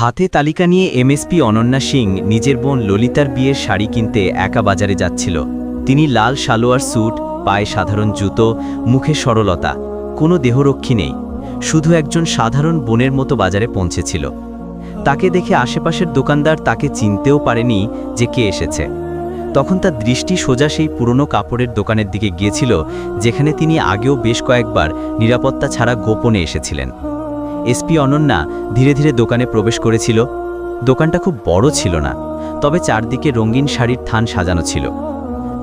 হাতে তালিকা নিয়ে এমএসপি অনন্যা সিং নিজের বোন ললিতার বিয়ের শাড়ি কিনতে একা বাজারে যাচ্ছিল। তিনি লাল সালোয়ার স্যুট, পায়ে সাধারণ জুতো, মুখে সরলতা, কোনো দেহরক্ষী নেই, শুধু একজন সাধারণ বোনের মতো বাজারে পৌঁছেছিল। তাকে দেখে আশেপাশের দোকানদার তাকে চিনতেও পারেনি যে কে এসেছে। তখন তার দৃষ্টি সোজা সেই পুরনো কাপড়ের দোকানের দিকে গিয়েছিল, যেখানে তিনি আগেও বেশ কয়েকবার নিরাপত্তা ছাড়া গোপনে এসেছিলেন। এসপি অনন্যা ধীরে ধীরে দোকানে প্রবেশ করেছিল। দোকানটা খুব বড় ছিল না, তবে চারদিকে রঙিন শাড়ির থান সাজানো ছিল।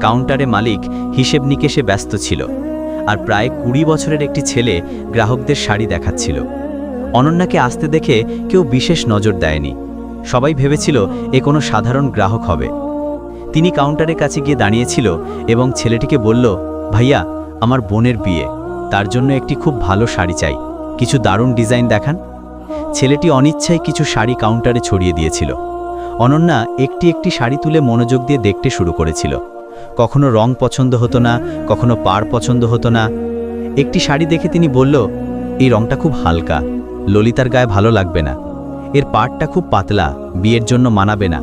কাউন্টারে মালিক হিসেব নিকেশে ব্যস্ত ছিল আর প্রায় কুড়ি বছরের একটি ছেলে গ্রাহকদের শাড়ি দেখাচ্ছিল। অনন্যাকে আসতে দেখে কেউ বিশেষ নজর দেয়নি। সবাই ভেবেছিল এ কোনো সাধারণ গ্রাহক হবে। তিনি কাউন্টারের কাছে গিয়ে দাঁড়িয়েছিল এবং ছেলেটিকে বলল, ভাইয়া, আমার বোনের বিয়ে, তার জন্য একটি খুব ভালো শাড়ি চাই। কিছু দারুণ ডিজাইন দেখান। ছেলেটি অনিচ্ছায় কিছু শাড়ি কাউন্টারে ছড়িয়ে দিয়েছিল। অনন্যা একটি একটি শাড়ি তুলে মনোযোগ দিয়ে দেখতে শুরু করেছিল। কখনো রং পছন্দ হতো না, কখনো পার পছন্দ হতো না। একটি শাড়ি দেখে তিনি বলল, এই রংটা খুব হালকা, ললিতার গায়ে ভালো লাগবে না। এর পাড়টা খুব পাতলা, বিয়ের জন্য মানাবে না।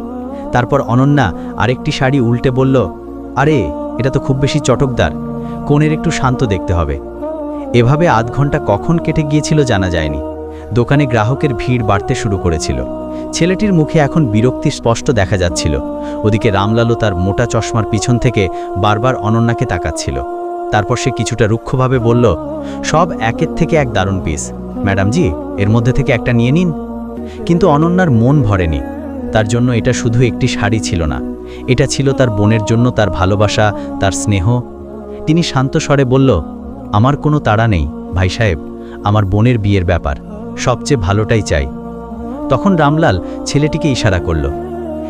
তারপর অনন্যা আরেকটি শাড়ি উল্টে বলল, আরে, এটা তো খুব বেশি চটকদার, কোণের একটু শান্ত দেখতে হবে। এভাবে আধ ঘণ্টা কখন কেটে গিয়েছিল জানা যায়নি। দোকানে গ্রাহকের ভিড় বাড়তে শুরু করেছিল। ছেলেটির মুখে এখন বিরক্তি স্পষ্ট দেখা যাচ্ছিল। ওদিকে রামলালও তার মোটা চশমার পিছন থেকে বারবার অনন্যাকে তাকাচ্ছিল। তারপর সে কিছুটা রুক্ষভাবে বলল, সব একের থেকে এক দারুণ পিস ম্যাডামজি এর মধ্যে থেকে একটা নিয়ে নিন। কিন্তু অনন্যার মন ভরেনি। তার জন্য এটা শুধু একটি শাড়ি ছিল না। এটা ছিল তার বোনের জন্য তার ভালোবাসা, তার স্নেহ। তিনি শান্ত স্বরে বলল আমার কোনো তাড়া নেই, ভাই সাহেব, আমার বোনের বিয়ের ব্যাপার, সবচেয়ে ভালোটাই চাই। তখন রামলাল ছেলেটিকে ইশারা করল।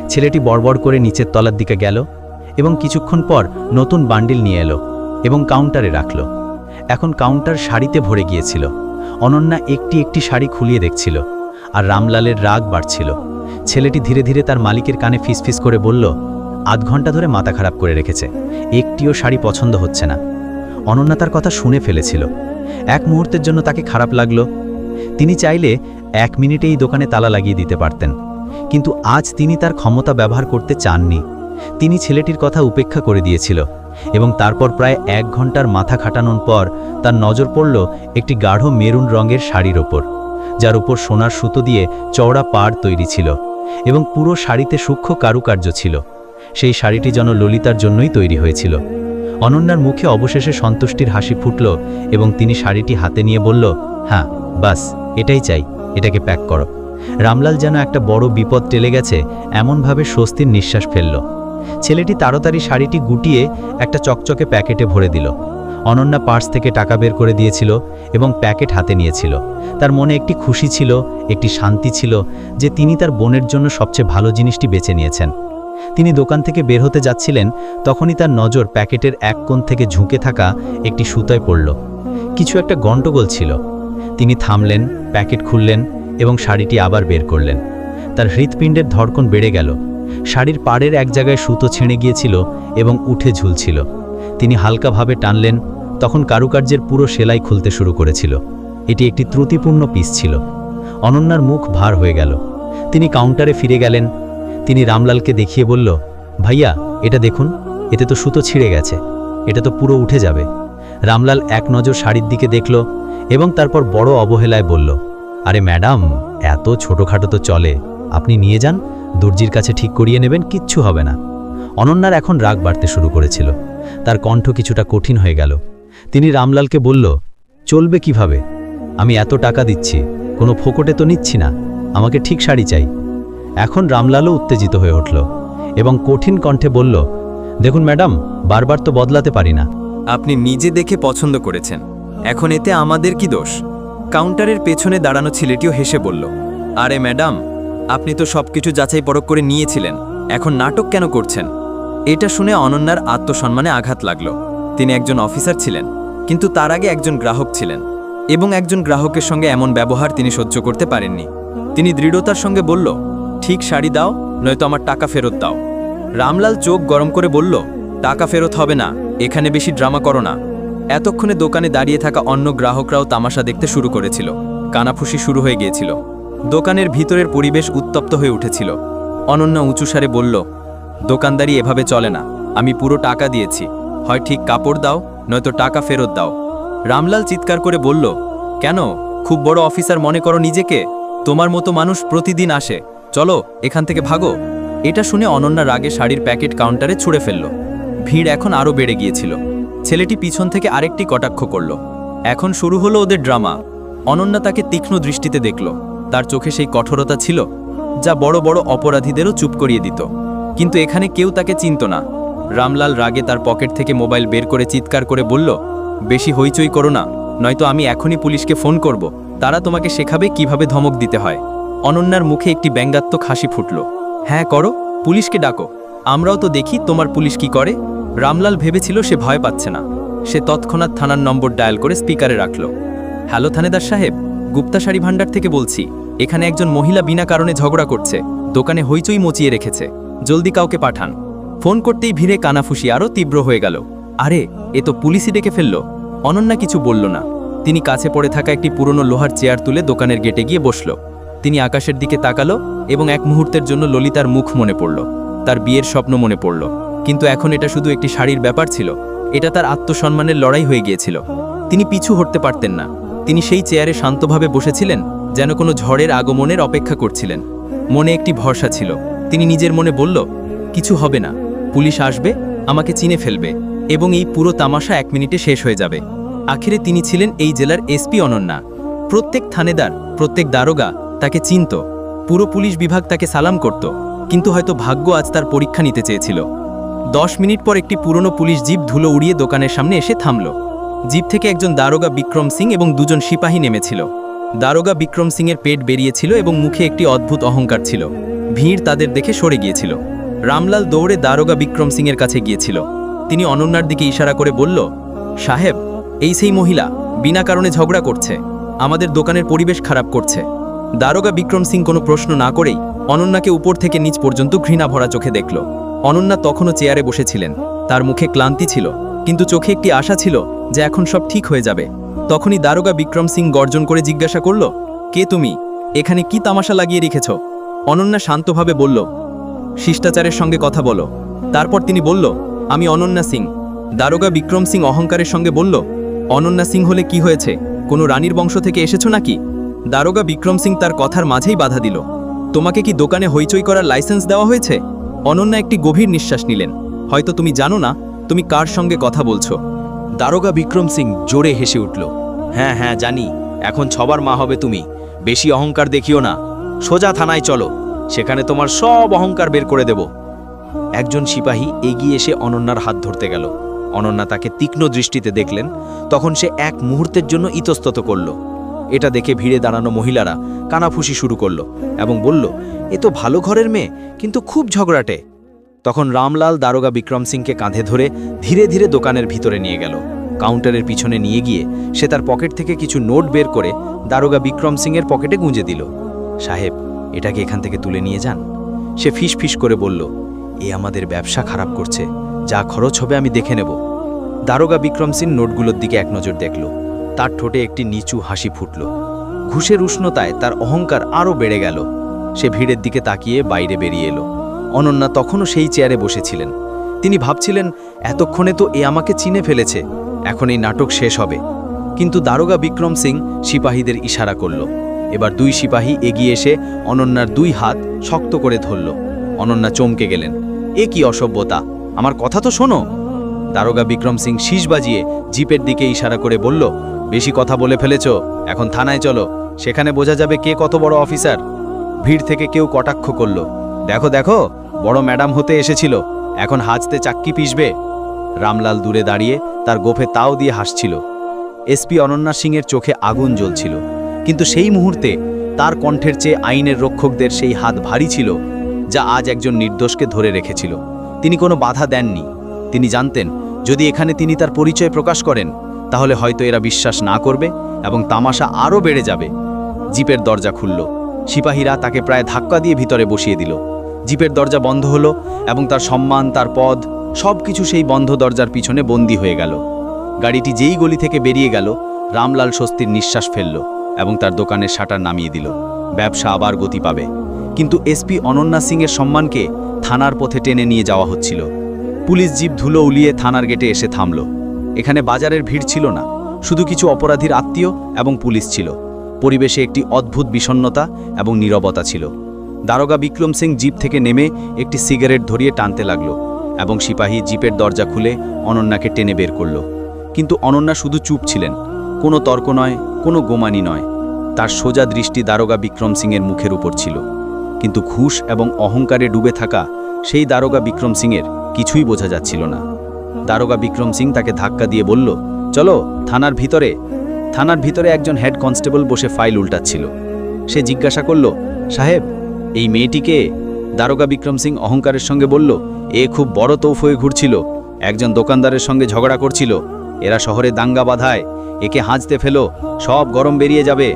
ছেলেটি বড়বড় করে নিচের তলার দিকে গেল এবং কিছুক্ষণ পর নতুন বান্ডিল নিয়ে এলো এবং কাউন্টারে রাখল। এখন কাউন্টার শাড়িতে ভরে গিয়েছিল। অনন্যা একটি একটি শাড়ি খুলিয়ে দেখছিল আর রামলালের রাগ বাড়ছিল। ছেলেটি ধীরে ধীরে তার মালিকের কানে ফিসফিস করে বলল, আধ ঘণ্টা ধরে মাথা খারাপ করে রেখেছে, একটিও শাড়ি পছন্দ হচ্ছে না। অনন্যা তার কথা শুনে ফেলেছিল। এক মুহূর্তের জন্য তাকে খারাপ লাগল। তিনি চাইলে এক মিনিটেই দোকানে তালা লাগিয়ে দিতে পারতেন। কিন্তু আজ তিনি তার ক্ষমতা ব্যবহার করতে চাননি। তিনি ছেলেটির কথা উপেক্ষা করে দিয়েছিল এবং তারপর প্রায় এক ঘণ্টার মাথা খাটানোর পর তার নজর পড়ল একটি গাঢ় মেরুন রঙের শাড়ির ওপর, যার উপর সোনার সুতো দিয়ে চওড়া পাড় তৈরি ছিল এবং পুরো শাড়িতে সূক্ষ্ম কারুকার্য ছিল। সেই শাড়িটি যেন ললিতার জন্যই তৈরি হয়েছিল। অনন্যার মুখে অবশেষে সন্তুষ্টির হাসি ফুটল এবং তিনি শাড়িটি হাতে নিয়ে বলল হ্যাঁ বাস, এটাই চাই, এটাকে প্যাক করো। রামলাল যেন একটা বড় বিপদ টেলে গেছে, এমনভাবে স্বস্তির নিঃশ্বাস ফেলল। ছেলেটি তাড়াতাড়ি শাড়িটি গুটিয়ে একটা চকচকে প্যাকেটে ভরে দিল। অনন্যা পার্স থেকে টাকা বের করে দিয়েছিল এবং প্যাকেট হাতে নিয়েছিল। তার মনে একটি খুশি ছিল, একটি শান্তি ছিল যে তিনি তার বোনের জন্য সবচেয়ে ভালো জিনিসটি বেছে নিয়েছেন। তিনি দোকান থেকে বের হতে যাচ্ছিলেন, তখনই তার নজর প্যাকেটের এক কোণ থেকে ঝুঁকে থাকা একটি সুতোয় পড়ল। কিছু একটা গণ্ডগোল ছিল। তিনি থামলেন, প্যাকেট খুললেন এবং শাড়িটি আবার বের করলেন। তার হৃৎপিণ্ডের ধড়কন বেড়ে গেল। শাড়ির পাড়ের এক জায়গায় সুতো ছিঁড়ে গিয়েছিল এবং উঠে ঝুলছিল। তিনি হালকাভাবে টানলেন, তখন কারুকার্যের পুরো সেলাই খুলতে শুরু করেছিল। এটি একটি ত্রুটিপূর্ণ পিস ছিল। অনন্যার মুখ ভার হয়ে গেল। তিনি কাউন্টারে ফিরে গেলেন তিনি রামলালকে দেখিয়ে বলল, ভাইয়া, এটা দেখুন, এতে তো সুতো ছিঁড়ে গেছে, এটা তো পুরো উঠে যাবে। রামলাল এক নজর শাড়ির দিকে দেখল এবং তারপর বড় অবহেলায় বলল, আরে ম্যাডাম, এত ছোটোখাটো তো চলে, আপনি নিয়ে যান, দর্জির কাছে ঠিক করিয়ে নেবেন, কিচ্ছু হবে না। অনন্যার এখন রাগ বাড়তে শুরু করেছিল, তার কণ্ঠ কিছুটা কঠিন হয়ে গেল। তিনি রামলালকে বলল, চলবে কীভাবে? আমি এত টাকা দিচ্ছি, কোনো ফোকটে তো নিচ্ছি না, আমাকে ঠিক শাড়ি চাই। এখন রামলালও উত্তেজিত হয়ে উঠল এবং কঠিন কণ্ঠে বলল, দেখুন ম্যাডাম, বারবার তো বদলাতে পারি না। আপনি নিজে দেখে পছন্দ করেছেন। এখন এতে আমাদের কি দোষ? কাউন্টারের পেছনে দাঁড়ানো ছেলেটিও হেসে বলল, আরে ম্যাডাম, আপনি তো সবকিছু যাচাই পরখ করে নিয়েছিলেন। এখন নাটক কেন করছেন? এটা শুনে অনন্যার আত্মসম্মানে আঘাত লাগল। তিনি একজন অফিসার ছিলেন, কিন্তু তার আগে একজন গ্রাহক ছিলেন এবং একজন গ্রাহকের সঙ্গে এমন ব্যবহার তিনি সহ্য করতে পারেননি। তিনি দৃঢ়তার সঙ্গে বলল ঠিক শাড়ি দাও, নয়তো আমার টাকা ফেরত দাও। রামলাল চোখ গরম করে বলল, টাকা ফেরত হবে না, এখানে বেশি ড্রামা করো না। এতক্ষণে দোকানে দাঁড়িয়ে থাকা অন্য গ্রাহকরাও তামাশা দেখতে শুরু করেছিল। কানাফুসি শুরু হয়ে গিয়েছিল। দোকানের ভিতরের পরিবেশ উত্তপ্ত হয়ে উঠেছিল। অনন্যা উঁচু সারে বলল, দোকানদারি এভাবে চলে না, আমি পুরো টাকা দিয়েছি। হয় ঠিক কাপড় দাও, নয়তো টাকা ফেরত দাও। রামলাল চিৎকার করে বলল, কেন? খুব বড় অফিসার মনে করো নিজেকে? তোমার মতো মানুষ প্রতিদিন আসে। চলো, এখান থেকে ভাগো। এটা শুনে অনন্যা রাগে শাড়ির প্যাকেট কাউন্টারে ছুঁড়ে ফেলল। ভিড় এখন আরও বেড়ে গিয়েছিল। ছেলেটি পিছন থেকে আরেকটি কটাক্ষ করল। এখন শুরু হলো ওদের ড্রামা। অনন্যা তাকে তীক্ষ্ণ দৃষ্টিতে দেখল। তার চোখে সেই কঠোরতা ছিল, যা বড় বড় অপরাধীদেরও চুপ করিয়ে দিত। কিন্তু এখানে কেউ তাকে চিনত না। রামলাল রাগে তার পকেট থেকে মোবাইল বের করে চিৎকার করে বলল, বেশি হইচই করো না, নয়তো আমি এখনই পুলিশকে ফোন করব। তারা তোমাকে শেখাবে কীভাবে ধমক দিতে হয়। অনন্যার মুখে একটি ব্যঙ্গাত্মক হাসি ফুটল। হ্যাঁ করো, পুলিশকে ডাকো। আমরাও তো দেখি তোমার পুলিশ কি করে। রামলাল ভেবেছিল সে ভয় পাচ্ছে না। সে তৎক্ষণাৎ থানার নম্বর ডায়াল করে স্পিকারে রাখল। হ্যালো, থানেদার সাহেব, গুপ্তা শাড়ি ভাণ্ডার থেকে বলছি। এখানে একজন মহিলা বিনা কারণে ঝগড়া করছে। দোকানে হইচই মচিয়ে রেখেছে। জলদি কাউকে পাঠান। ফোন করতেই ভিড়ে কানাফুসি আরও তীব্র হয়ে গেল। আরে, এ তো পুলিশই ডেকে ফেলল। অনন্যা কিছু বলল না। তিনি কাছে পড়ে থাকা একটি পুরনো লোহার চেয়ার তুলে দোকানের গেটে গিয়ে বসল। তিনি আকাশের দিকে তাকালো এবং এক মুহূর্তের জন্য ললিতার মুখ মনে পড়ল। তার বিয়ের স্বপ্ন মনে পড়ল। কিন্তু এখন এটা শুধু একটি শাড়ির ব্যাপার ছিল। এটা তার আত্মসম্মানের লড়াই হয়ে গিয়েছিল। তিনি পিছু হটতে পারতেন না। তিনি সেই চেয়ারে শান্তভাবে বসেছিলেন, যেন কোনো ঝড়ের আগমনের অপেক্ষা করছিলেন। মনে একটি ভরসা ছিল। তিনি নিজের মনে বলল, কিছু হবে না। পুলিশ আসবে, আমাকে চিনে ফেলবে এবং এই পুরো তামাশা এক মিনিটে শেষ হয়ে যাবে। আখিরে তিনি ছিলেন এই জেলার এসপি অনন্যা। প্রত্যেক থানেদার, প্রত্যেক দারোগা তাকে চিনত। পুরো পুলিশ বিভাগ তাকে সালাম করত, কিন্তু হয়তো ভাগ্য আজ তার পরীক্ষা নিতে চেয়েছিল। দশ মিনিট পর একটি পুরনো পুলিশ জিপ ধুলো উড়িয়ে দোকানের সামনে এসে থামল। জিপ থেকে একজন দারোগা বিক্রম সিং এবং দুজন সিপাহী নেমেছিল। দারোগা বিক্রম সিংয়ের পেট বেরিয়েছিল এবং মুখে একটি অদ্ভুত অহংকার ছিল। ভিড় তাদের দেখে সরে গিয়েছিল। রামলাল দৌড়ে দারোগা বিক্রম সিংয়ের কাছে গিয়েছিল। তিনি অনন্যার দিকে ইশারা করে বলল, সাহেব, এই সেই মহিলা, বিনা কারণে ঝগড়া করছে। আমাদের দোকানের পরিবেশ খারাপ করছে। দারোগা বিক্রম সিং কোনো প্রশ্ন না করেই অনন্যাকে উপর থেকে নিচ পর্যন্ত ঘৃণা ভরা চোখে দেখল। অনন্যা তখনও চেয়ারে বসেছিলেন। তার মুখে ক্লান্তি ছিল, কিন্তু চোখে একটি আশা ছিল যে এখন সব ঠিক হয়ে যাবে। তখনই দারোগা বিক্রম সিং গর্জন করে জিজ্ঞাসা করল, কে তুমি? এখানে কি তামাশা লাগিয়ে রেখেছ? অনন্যা শান্তভাবে বলল, শিষ্টাচারের সঙ্গে কথা বলো। তারপর তিনি বলল, আমি অনন্যা সিং। দারোগা বিক্রম সিং অহংকারের সঙ্গে বলল, অনন্যা সিং হলে কি হয়েছে? কোনো রানীর বংশ থেকে এসেছ নাকি? দারোগা বিক্রম সিং তার কথার মাঝেই বাধা দিল। তোমাকে কি দোকানে হইচই করার লাইসেন্স দেওয়া হয়েছে? অনন্যা একটি গভীর নিঃশ্বাস নিলেন। হয়তো তুমি জানো না, তুমি কার সঙ্গে কথা বলছো? দারোগা বিক্রম সিং জোরে হেসে উঠল হ্যাঁ হ্যাঁ জানি। এখন ছবার মা হবে তুমি। বেশি অহংকার দেখিও না। সোজা থানায় চলো। সেখানে তোমার সব অহংকার বের করে দেব। একজন সিপাহী এগিয়ে এসে অনন্যার হাত ধরতে গেল। অনন্যা তাকে তীক্ষ্ণ দৃষ্টিতে দেখলেন। তখন সে এক মুহূর্তের জন্য ইতস্তত করল। এটা দেখে ভিড়ে দাঁড়ানো মহিলারা কানাফুসি শুরু করল এবং বলল, এ তো ভালো ঘরের মেয়ে, কিন্তু খুব ঝগড়াটে। তখন রামলাল, দারোগা বিক্রম সিংকে কাঁধে ধরে ধীরে ধীরে দোকানের ভিতরে নিয়ে গেল। কাউন্টারের পিছনে নিয়ে গিয়ে সে তার পকেট থেকে কিছু নোট বের করে দারোগা বিক্রম সিংয়ের পকেটে গুঁজে দিল। সাহেব, এটাকে এখান থেকে তুলে নিয়ে যান। সে ফিস ফিস করে বলল, এ আমাদের ব্যবসা খারাপ করছে। যা খরচ হবে আমি দেখে নেব। দারোগা বিক্রম সিং নোটগুলোর দিকে এক নজর দেখল। তার ঠোঁটে একটি নিচু হাসি ফুটল। ঘুষের উষ্ণতায় তার অহংকার আরও বেড়ে গেল। সে ভিড়ের দিকে তাকিয়ে বাইরে বেরিয়ে এলো। অনন্যা তখনও সেই চেয়ারে বসেছিলেন। তিনি ভাবছিলেন, এতক্ষণে তো এ আমাকে চিনে ফেলেছে। এখন এই নাটক শেষ হবে। কিন্তু দারোগা বিক্রম সিং সিপাহীদের ইশারা করল। এবার দুই সিপাহী এগিয়ে এসে অনন্যার দুই হাত শক্ত করে ধরল। অনন্যা চমকে গেলেন। এ কি অসভ্যতা? আমার কথা তো শোনো? দারোগা বিক্রম সিং শীষ বাজিয়ে জিপের দিকে ইশারা করে বলল বেশি কথা বলে ফেলেছ? এখন থানায় চলো। সেখানে বোঝা যাবে কে কত বড় অফিসার। ভিড় থেকে কেউ কটাক্ষ করল। দেখো দেখো, বড় ম্যাডাম হতে এসেছিল। এখন হাজতে চাক্কি পিসবে রামলাল দূরে দাঁড়িয়ে তার গোফে তাও দিয়ে হাসছিল। এসপি অনন্যা সিংয়ের চোখে আগুন জ্বলছিল। কিন্তু সেই মুহূর্তে তার কণ্ঠের চেয়ে আইনের রক্ষকদের সেই হাত ভারী ছিল, যা আজ একজন নির্দোষকে ধরে রেখেছিল। তিনি কোনো বাধা দেননি। তিনি জানতেন, যদি এখানে তিনি তার পরিচয় প্রকাশ করেন তাহলে হয়তো এরা বিশ্বাস না করবে এবং তামাশা আরও বেড়ে যাবে। জিপের দরজা খুলল। সিপাহীরা তাকে প্রায় ধাক্কা দিয়ে ভিতরে বসিয়ে দিল। জিপের দরজা বন্ধ হলো এবং তার সম্মান, তার পদ সব কিছু সেই বন্ধ দরজার পিছনে বন্দী হয়ে গেল। গাড়িটি যেই গলি থেকে বেরিয়ে গেল, রামলাল স্বস্তির নিঃশ্বাস ফেলল এবং তার দোকানের শাটার নামিয়ে দিল। ব্যবসা আবার গতি পাবে। কিন্তু এসপি অনন্যা সিংয়ের সম্মানকে থানার পথে টেনে নিয়ে যাওয়া হচ্ছিল। পুলিশ জিপ ধুলো উলিয়ে থানার গেটে এসে থামল। এখানে বাজারের ভিড় ছিল না, শুধু কিছু অপরাধীর আত্মীয় এবং পুলিশ ছিল। পরিবেশে একটি অদ্ভুত বিষণ্ণতা এবং নীরবতা ছিল। দারোগা বিক্রম সিং জিপ থেকে নেমে একটি সিগারেট ধরিয়ে টানতে লাগল এবং সিপাহী জিপের দরজা খুলে অনন্যাকে টেনে বের করল। কিন্তু অনন্যা শুধু চুপ ছিলেন। কোনো তর্ক নয়, কোনো গোমানি নয়। তার সোজা দৃষ্টি দারোগা বিক্রম সিংয়ের মুখের উপর ছিল। কিন্তু ঘুষ এবং অহংকারে ডুবে থাকা সেই দারোগা বিক্রম সিংয়ের কিছুই বোঝা যাচ্ছিল না। দারোগা বিক্রম সিং তাকে ধাক্কা দিয়ে বলল, চলো, থানার ভিতরে। থানার ভিতরে একজন হেড কনস্টেবল বসে ফাইল উল্টাচ্ছিল। সে জিজ্ঞাসা করল, সাহেব, এই মেয়েটিকে দারোগা বিক্রম সিং অহংকারের সঙ্গে বলল, এ খুব বড় তৌফ হয়ে ঘুরছিল। একজন দোকানদারের সঙ্গে ঝগড়া করছিল। এরা শহরে দাঙ্গা বাধায়। একে হাঁচতে ফেলো। সব গরম বেরিয়ে যাবে।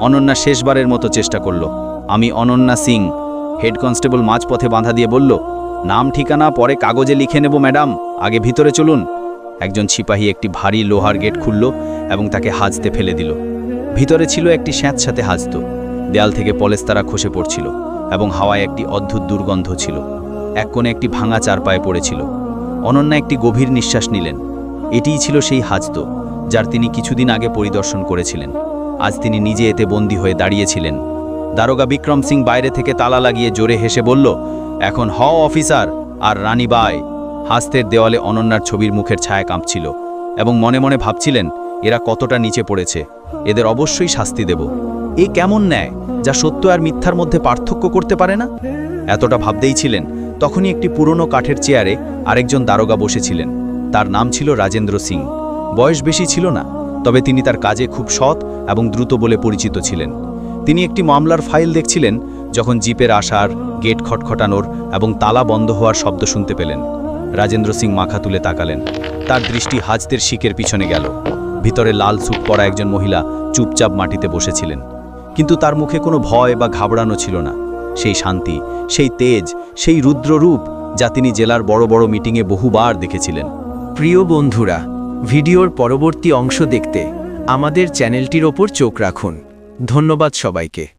অনন্যা শেষবারের মতো চেষ্টা করল। আমি অনন্যা সিং, হেড কনস্টেবল মাঝপথে বাঁধা দিয়ে বলল নাম ঠিকানা পরে কাগজে লিখে নেব, ম্যাডাম। আগে ভিতরে চলুন। একজন সিপাহী একটি ভারী লোহার গেট খুলল এবং তাকে হাজতে ফেলে দিল। ভিতরে ছিল একটি স্যাঁতসাথে হাজত দেয়াল থেকে পলেস্তারা খসে পড়ছিল এবং হাওয়ায় একটি অদ্ভুত দুর্গন্ধ ছিল। এক কোণে একটি ভাঙা চারপায়ে পড়েছিল। অনন্যা একটি গভীর নিঃশ্বাস নিলেন। এটিই ছিল সেই হাজত যার তিনি কিছুদিন আগে পরিদর্শন করেছিলেন। আজ তিনি নিজে এতে বন্দী হয়ে দাঁড়িয়েছিলেন। দারোগা বিক্রম সিং বাইরে থেকে তালা লাগিয়ে জোরে হেসে বলল, এখন হ, অফিসার। আর রানী বাই হাস্তের দেওয়ালে অনন্যার ছবির মুখের ছায়া কাঁপছিল এবং মনে মনে ভাবছিলেন, এরা কতটা নিচে পড়েছে। এদের অবশ্যই শাস্তি দেব। এ কেমন ন্যায় যা সত্য আর মিথ্যার মধ্যে পার্থক্য করতে পারে না? এতটা ভাবতেই ছিলেন। তখনই একটি পুরনো কাঠের চেয়ারে আরেকজন দারোগা বসেছিলেন। তার নাম ছিল রাজেন্দ্র সিং। বয়স বেশি ছিল না, তবে তিনি তার কাজে খুব সৎ এবং দ্রুত বলে পরিচিত ছিলেন। তিনি একটি মামলার ফাইল দেখছিলেন, যখন জিপের আসার, গেট খটখটানোর এবং তালা বন্ধ হওয়ার শব্দ শুনতে পেলেন। রাজেন্দ্র সিং মাখা তুলে তাকালেন। তার দৃষ্টি হাজদের শিকের পিছনে গেল। ভিতরে লাল স্যুট পরা একজন মহিলা চুপচাপ মাটিতে বসেছিলেন। কিন্তু তার মুখে কোনো ভয় বা ঘাবড়ানো ছিল না। সেই শান্তি, সেই তেজ, সেই রুদ্ররূপ যা তিনি জেলার বড় বড় মিটিংয়ে বহুবার দেখেছিলেন। প্রিয় বন্ধুরা, ভিডিওর পরবর্তী অংশ দেখতে আমাদের চ্যানেলটির ওপর চোখ রাখুন। ধন্যবাদ সবাইকে।